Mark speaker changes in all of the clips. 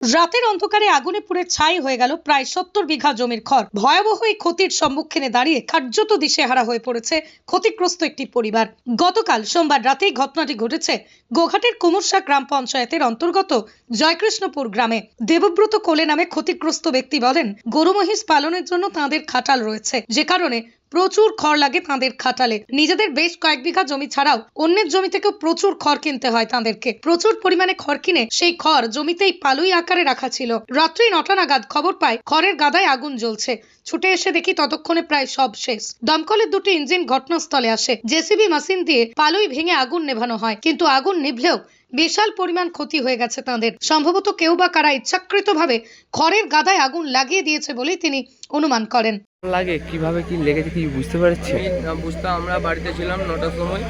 Speaker 1: রাতের অন্ধকারে আগুনে পুড়ে ছাই হয়ে গেল প্রায় সত্তর বিঘা জমির খড়। ভয়াবহ এই ক্ষতির সম্মুখীনে দাঁড়িয়ে কার্যত দিশেহারা হয়ে পড়েছে ক্ষতিগ্রস্ত একটি পরিবার। গতকাল সোমবার রাতেই ঘটনাটি ঘটেছে গোঘাটের কুমুরশা গ্রাম পঞ্চায়েতের অন্তর্গত জয়কৃষ্ণপুর গ্রামে। দেবব্রত কোলে নামে ক্ষতিগ্রস্ত ব্যক্তি বলেন গরু মহিষ পালনের জন্য তাঁদের খাটাল রয়েছে। যে কারণে প্রচুর খড় লাগে তাঁদের খাটালে। নিজেদের বেশ কয়েক বিঘা জমি ছাড়াও অন্যের জমি থেকেও প্রচুর খড় কিনতে হয় তাঁদেরকে। প্রচুর পরিমাণে খড় কিনে সেই খড় জমিতেই পালুই আকারে রাখা ছিল। রাত্রি নটা নাগাদ খবর পায়, খড়ের গাদায় আগুন জ্বলছে। ছুটে এসে দেখি ততক্ষণে প্রায় সব শেষ। দমকলের দুটি ইঞ্জিন ঘটনাস্থলে আসে। জেসিবি মেশিন দিয়ে পালুই ভেঙে আগুন নেভানো হয়। কিন্তু আগুন নিভলেও বিশাল পরিমাণ ক্ষতি হয়ে গেছে তাঁদের। সম্ভবত কেউ বা কারা ইচ্ছাকৃতভাবে খড়ের গাদায় আগুন লাগিয়ে দিয়েছে বলেই তিনি অনুমান করেন।
Speaker 2: লাগে? কীভাবে কি লেগেছে কি বুঝতে পারছি?
Speaker 3: আমি বুঝতাম আমরা বাড়িতে ছিলাম নটার সময়।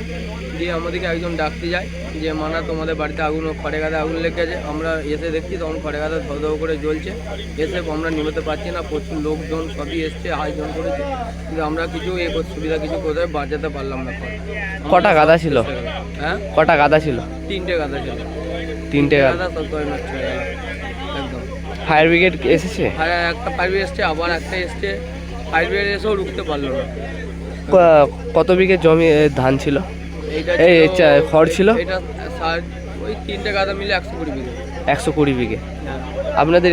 Speaker 3: দিয়ে আমাদেরকে একজন ডাকতে যায় যে মানা তোমাদের বাড়িতে আগুন খড়ে গাদা আগুন লেগেছে আমরা এসে দেখছি তখন খড়ে গাদা ধর করে জ্বলছে। এসে আমরা নিমতে পারছি না প্রচুর লোকজন সবই এসছে আয়োজন করেছে। কিন্তু আমরা কিছু এ সুবিধা কিছু কোথায় বাঁচাতে পারলাম না।
Speaker 2: কটা গাদা ছিল?
Speaker 3: হ্যাঁ?
Speaker 2: কটা গাদা ছিল?
Speaker 3: তিনটে গাদা ছিল।
Speaker 2: তিনটে গাদা।
Speaker 3: সব একদম।
Speaker 2: ফায়ার ব্রিগেড এসেছে?
Speaker 3: একটা পাইপ এসছে আবার একটা এসছে। পাইপ এসেও রুখতে পারল না।
Speaker 2: কত বিঘে জমি ধান ছিল? এই খড় ছিল?
Speaker 3: এটা ওই তিনটে গাদা মিলে একশো কুড়ি বিঘে।
Speaker 2: একশো কুড়ি বিঘে। আপনাদের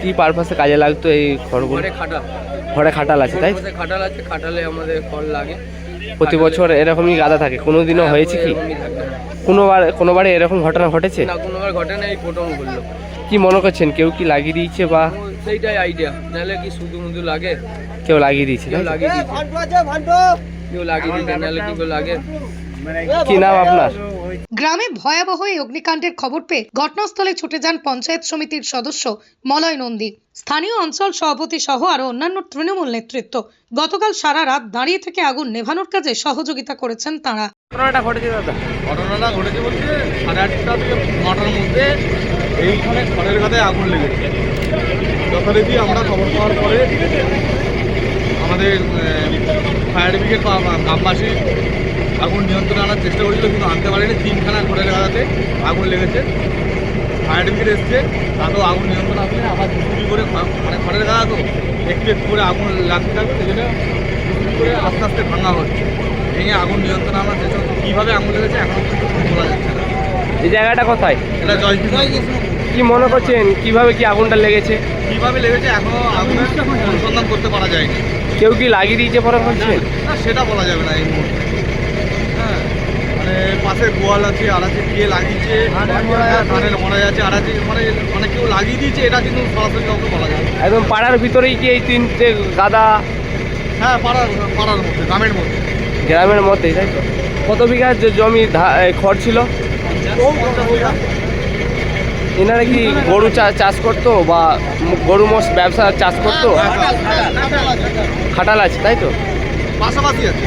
Speaker 2: কি পারপাসে কাজে লাগতো এই খড়গুলো?
Speaker 3: খাটাল।
Speaker 2: ঘরে খাটাল আছে তাই?
Speaker 3: খাটাল আছে খাটালে আমাদের ফল লাগে।
Speaker 2: প্রতি বছর এরকমই গাদা থাকে কোনোদিনও হয়েছে কি?
Speaker 3: থাকে।
Speaker 2: কোনোবার কোনোবারে এরকম ঘটনা ঘটেছে?
Speaker 3: না কোনোবার ঘটে না এই প্রথম ঘটলো
Speaker 2: কি মনে করছেন কেউ কি লাগিয়ে দিয়েছে বা
Speaker 3: সেইটাই আইডিয়া নাহলে কি শুধু মুধু লাগে?
Speaker 2: কেউ লাগিয়ে দিয়েছে।
Speaker 3: কেউ? লাগিয়ে দিচ্ছে কেউ লাগিয়ে দিচ্ছে নাহলে কি কেউ লাগে?
Speaker 2: কি নাম আপনার?
Speaker 1: গ্রামে ভয়াবহ এই অগ্নিকাণ্ডের খবর পেয়ে ঘটনাস্থলে ছুটে যান পঞ্চায়েত সমিতির সদস্য মলয় নন্দী। স্থানীয় অঞ্চল সভাপতি সহ আরও অন্যান্য তৃণমূল নেতৃত্ব। গতকাল সারা রাত দাঁড়িয়ে থেকে আগুন নেভানোর কাজে সহযোগিতা করেছেন তারা।
Speaker 2: ঘটনাটা ঘটেছে দাদা?
Speaker 4: ঘটনাটা ঘটেছে বলতে সাড়ে আটটা থেকে নটার মধ্যে এইখানে খড়ের গাদায় আগুন লেগেছে। যথারীতি আমরা খবর পাওয়ার পরে আমাদের ফায়ার ব্রিগেড গ্রামবাসী আগুন নিয়ন্ত্রণে আনার চেষ্টা করেছিল কিন্তু আনতে পারেনি। তিনখানা খড়ের গাদাতে আগুন লেগেছে। ফায়ার ব্রিগেড এসছে তাতেও আগুন নিয়ন্ত্রণ আসলে আবার চুরি করে মানে খড়ের গাদা তো একটু একটু করে আগুন লাগতে থাকবে সেই জন্য করে আস্তে আস্তে ভাঙা হচ্ছে। ভেঙে আগুন নিয়ন্ত্রণ আনার চেষ্টা। কীভাবে আগুন লেগেছে এখনও কিন্তু বলা যাচ্ছে না।
Speaker 2: এই জায়গাটা কোথায়?
Speaker 4: এটা জয়
Speaker 2: কি মনে করছেন? কীভাবে কি আগুনটা লেগেছে?
Speaker 4: কীভাবে লেগেছে এখনও আগুনের অনুসন্ধান করতে পারা যায়নি।
Speaker 2: কেউ কি লাগিয়ে দিয়েছে মনে করছেন?
Speaker 4: না সেটা বলা যাবে না এই মুহূর্তে। হ্যাঁ মানে পাশে গোয়াল আছে আর আছে কে লাগিয়েছে ধানের মরা আছে আর আছে মানে মানে কেউ লাগিয়ে দিয়েছে এটা কিন্তু সরাসরি কাউকে বলা যাবে না।
Speaker 2: একদম পাড়ার ভিতরেই কি এই তিনটে গাদা?
Speaker 4: হ্যাঁ পাড়ার পাড়ার মধ্যে গ্রামের মধ্যে।
Speaker 2: গ্রামের মধ্যেই তাই তো? কত বিঘা জমি খড় ছিল? এনারা কি গরু চাষ করতো বা গরু মোষ ব্যবসা চাষ করতো খাটাল আছে তাই তো
Speaker 4: পাশাপাশি আছে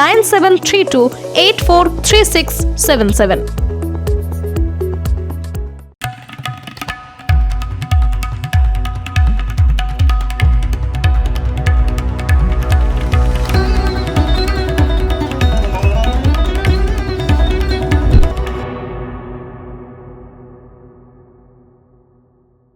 Speaker 5: nine seven three two eight four three six seven seven